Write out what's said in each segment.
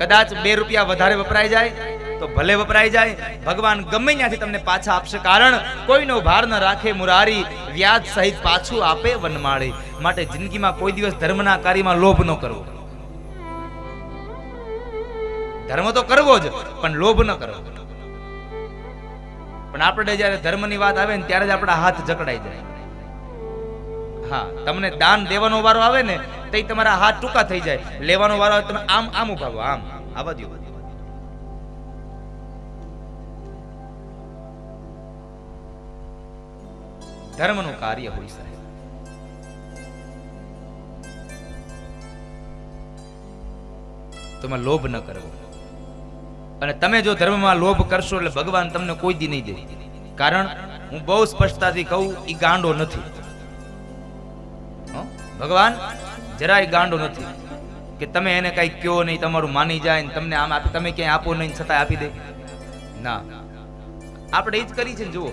કદાચ બે રૂપિયા વધારે વપરાઈ જાય, તો ભલે વપરાઈ જાય. ભગવાન ગમે ત્યાંથી તમને પાછા આપશે, કારણ કોઈનો ભાર ન રાખે મુરારી, વ્યાજ સહિત પાછું આપે વનમાળી. માટે જિંદગીમાં કોઈ દિવસ ધર્મના કાર્યમાં લોભ ન કરવો. ધર્મ તો કરવો જ, પણ લોભ ન કરવો. પણ આપણે જ્યારે ધર્મની વાત આવે ને ત્યારે જ આપણા હાથ જકડાઈ જાય. હા, તમને દાન દેવાનો વારો આવે ને તો તમારા હાથ ટૂંકા થઈ જાય. લેવાનો વારો તમે આમ આમ ઉભાવો, આમ. આવા દો ધર્મનું કાર્ય હોય સાહેબ. તમે લોભ ન કરવો. અને તમે જો ધર્મમાં લોભ કરશો એટલે ભગવાન તમને કોઈ દી નહીં દે. કારણ હું બહુ સ્પષ્ટતાથી કહું એ ગાંડો નથી. ભગવાન જરાય ગાંડો નથી. કે તમે એને કઈ કયો નહીં, તમારું માની જાય ને તમને આમ તમે ક્યાંય આપો નહીં છતાં આપી દે. ના. આપણે એ જ કરી છે ને, જુઓ.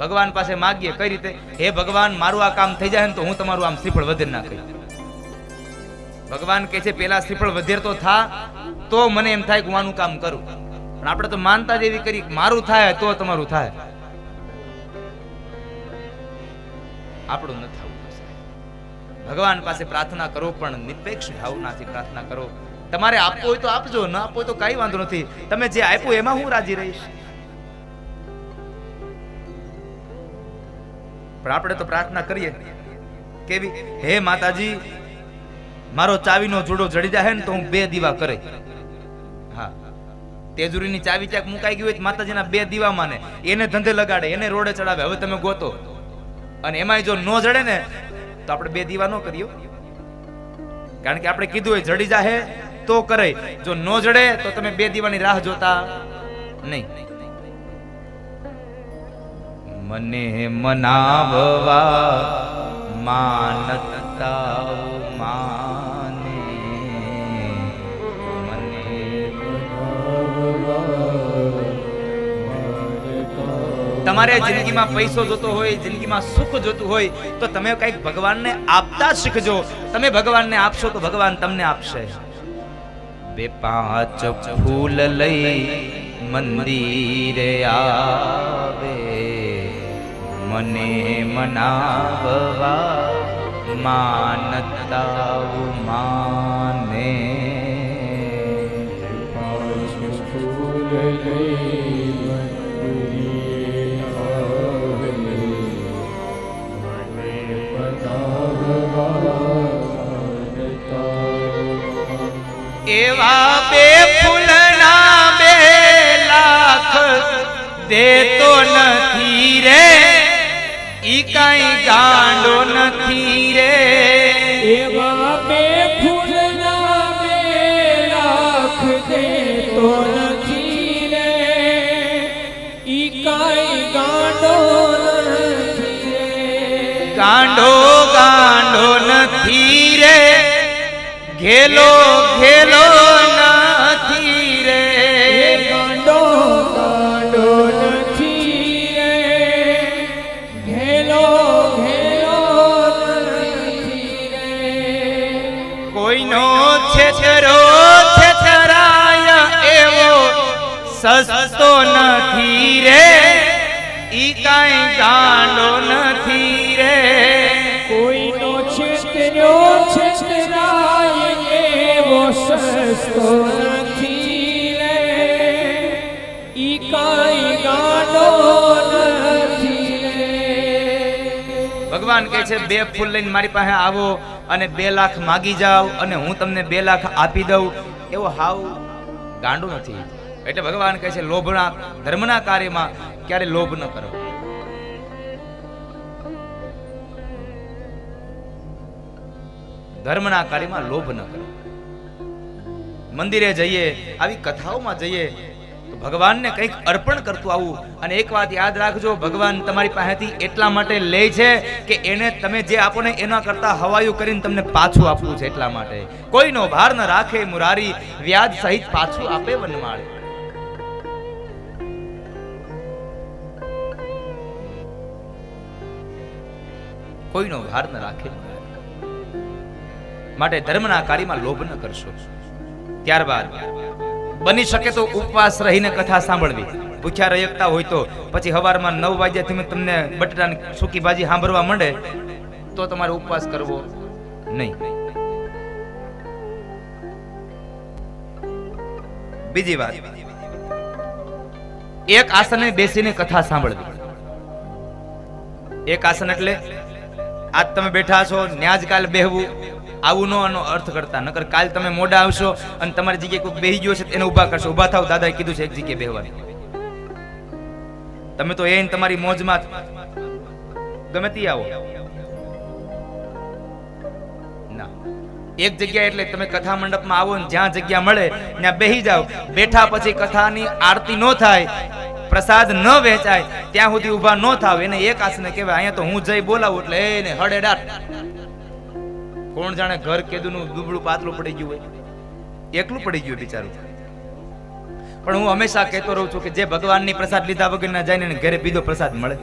ભગવાન પાસે માગીએ કઈ રીતે? હે ભગવાન, મારું આ કામ થઈ જાય ને તો હું તમારું આમ શ્રીફળ વધેર નાખી. ભગવાન કહે છે, પેલા શ્રીફળ વધેર તો થા, તો મને એમ થાય કે હું આનું કામ કરું. પણ આપણે તો માનતા જ એવી કરી કે મારું થાય, તો તમારું થાય. આપણું ન થવું. ભગવાન પાસે પ્રાર્થના કરો, પણ નિરપેક્ષ ભાવનાથી પ્રાર્થના કરો. તમારે આપવું હોય તો આપજો, ન આપવું હોય તો કઈ વાંધો નથી. તમે જે આપ્યું એમાં હું રાજી રહીશ. પણ આપણે તો પ્રાર્થના કરીએ. કેવી? હે માતાજી, મારો ચાવીનો જોડો જડી જાય ને તો હું બે દીવા કરે. હા. તેજુરીની ચાવી ક્યાંક મુકાઈ ગઈ હોય તો માતાજીના બે દીવા માને એને ધંધે લગાડે, એને રોડે ચડાવે. હવે તમે ગોતો. અને એમાંય જો નો જડે ને તો આપણે બે દીવા ન કરીએ કારણ કે આપણે કીધું હોય જડી જાહે તો કરે. જો નો જડે તો તમે બે દીવાની રાહ જોતા નહીં. મને મનાવવા માનતા માને તમારે જિંદગીમાં પૈસો જોતો હોય, જિંદગીમાં સુખ જોતું હોય, તો તમે કંઈક ભગવાનને આપતા શીખજો. તમે ભગવાનને આપશો તો ભગવાન તમને આપશે. બે પાંચ ફૂલ લઈ મંદિરે આવે. મને મનાવવા માનતા માને. એવા દેતો નથી રે. ઈ કઈ ગાંડો નથી રે. એવા બે ફૂલના બે લાખ દેતો નથી રે. ઈ કાંઈ ગાંડો નથી રે. ગાંડો ગાંડો નથી રે. ઘેલો ઘેલો સસ્તો નથી રે. ઈ કઈ ગાંડો નથી રે. કોઈનો છેતર્યો છેતરાય એવો સસ્તો નથી રે. ઈ કઈ ગાંડો નથી રે. ભગવાન કહે છે બે ફૂલ લઈને મારી પાસે આવો અને બે લાખ માગી જાઓ અને હું તમને બે લાખ આપી દઉં. એવો હાવ ગાંડો નથી. એટલે ભગવાન કહે છે, લોભના, ધર્મના કાર્યમાં ક્યારે લોભ ન કરો. ધર્મના કાર્યમાં લોભ ન કરો. મંદિરે જઈએ, આવી કથાઓમાં જઈએ, તો ભગવાનને કંઈક અર્પણ કરતું આવું. અને એક વાત યાદ રાખજો, ભગવાન તમારી પાસેથી એટલા માટે લે છે કે એને તમે જે આપો ને એના કરતા હવાયું કરીને તમને પાછું આપવું છે એટલા માટે. કોઈનો ભાર ન રાખે મુરારી, વ્યાજ સહિત પાછું આપે વનમાળે. કોઈનો ભાર ન રાખે. માટે ધર્મના કાર્યમાં લોભ ન કરશો. ત્યારબાદ, બની શકે તો ઉપવાસ રહીને કથા સાંભળવી. ભૂખ્યા રહેતા હોય તો પછી હવારમાં નવ વાગ્યાથી મેં તમને બટાટાની સૂકી ભાજી સાંભળવા માંડે, તો તમારે ઉપવાસ કરવો નહીં. બીજી વાત, એક આસને બેસીને કથા સાંભળવી. એક આસન એટલે આજ તમે બેઠા છો ન્યા જ કાલ બેહવું. આવું નો આનો અર્થ કરતા નકર કાલ તમે મોડા આવશો અને તમારી જગ્યાએ કોઈ બેહી ગયો છે એને ઊભા કરશો. ઊભા થાવ, દાદાએ કીધું છે એક જગ્યાએ બેહવાનું. તમે તો એને તમારી મોજમાં ગમે તે આવો. ના. એક જગ્યા એટલે તમે કથા મંડપમાં આવો ને જ્યાં જગ્યા મળે, ત્યાં બેહી જાઓ. બેઠા પછી કથાની આરતી ન થાય, પ્રસાદ ન વહેંચાય, ત્યાં સુધી ઊભા ન થાવ. એને એક આસને કહેવાય, અહીંયા તો હું જઈ બોલાવું એટલે એને હડેડાટ કોણ જાણે ઘર કેદુનું દુબળું પાતળું પડી ગયું હોય. એકલું પડી ગયું બિચારું. પણ હું હંમેશા કહેતો રહું છું કે જે ભગવાનની પ્રસાદ લીધા વગર ના જાય ને ઘરે બીજો પ્રસાદ મળે.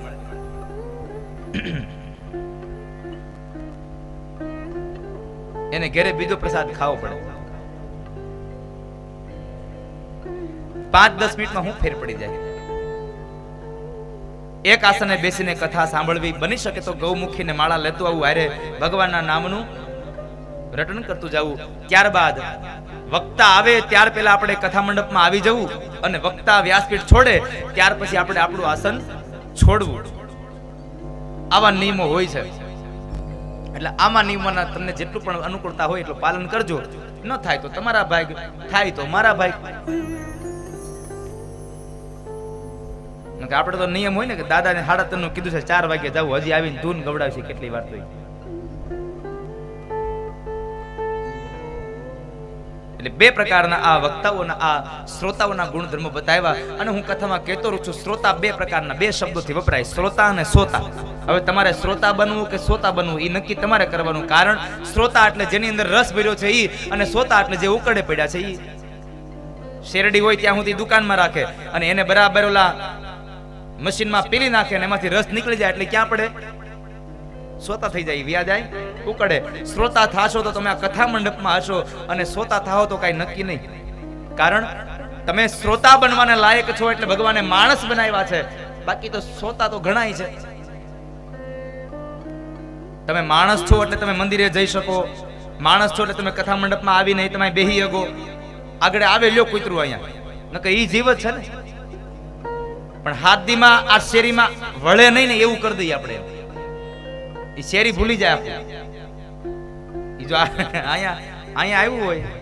એને ઘેરે બીજો પ્રસાદ ખાવો પડે. પાંચ દસ મિનિટમાં હું ફેર પડી જાય. એક આસને બેસીને કથા સાંભળવી બની શકે તો ગૌમુખીને માળા લેતું આવું હારે ભગવાનના નામનું રટન કરતું જવું. ત્યારબાદ વક્તા આવે, ત્યાર પહેલા આપણે કથા મંડપમાં આવી જવું અને વક્તા વ્યાસપીઠ છોડે, ત્યાર પછી આપણે આપણું આસન છોડવું. આવા નિયમો હોય છે. એટલે આમાં નિયમોના તમને જેટલું પણ અનુકૂળતા હોય એટલું પાલન કરજો. ન થાય તો તમારા ભાઈ થાય તો મારા ભાઈ આપણે તો નિયમ હોય ને કે દાદાને સાડા ત્રણનું કીધું છે, ચાર વાગે જવું, હજી આવીને ધૂન ગવડાવશે, કેટલી વાર તો એટલે બે પ્રકારના આ વક્તાઓના, આ શ્રોતાઓના ગુણધર્મો બતાવ્યા અને હું કથામાં કહેતો રહું છું, શ્રોતા બે પ્રકારના, બે શબ્દોથી વપરાય, શ્રોતા અને સોતા હવે તમારે શ્રોતા બનવું કે સોતા બનવું, એ નક્કી તમારે કરવાનું કારણ શ્રોતા એટલે જેની અંદર રસ ભર્યો છે ઈ અને સોતા એટલે જે ઉકળે પડ્યા છે ઈ. શેરડી હોય ત્યાં સુધી દુકાનમાં રાખે અને એને બરાબર ઓલા મશીનમાં પીલી નાખે અને એમાંથી રસ નીકળી જાય એટલે ક્યાં પડે? શ્રોતા થઈ જાય વ્યા જાય ઉકળે. શ્રોતા થાશો તો તમે આ કથા મંડપમાં હશો અને શ્રોતા થાઓ તો કાંઈ નક્કી નહીં. કારણ તમે શ્રોતા બનવાને લાયક છો એટલે ભગવાને માણસ બનાવ્યા છે. બાકી તો શ્રોતા તો ઘણાય છે. તમે માણસ છો એટલે તમે મંદિરે જઈ શકો. માણસ છો એટલે તમે કથા મંડપમાં આવી નહીં તમે બેહી શકો. આગળ આવે લ્યો કૂતરું અહીંયા. નકર ઈ જીવ છે ને. પણ હાથદીમાં, આ શેરીમાં વળે નહીં ને એવું કરી દઈએ આપણે. એ શેરી ભૂલી જાય આપણે. જો અહીંયા અહીંયા આવ્યું હોય.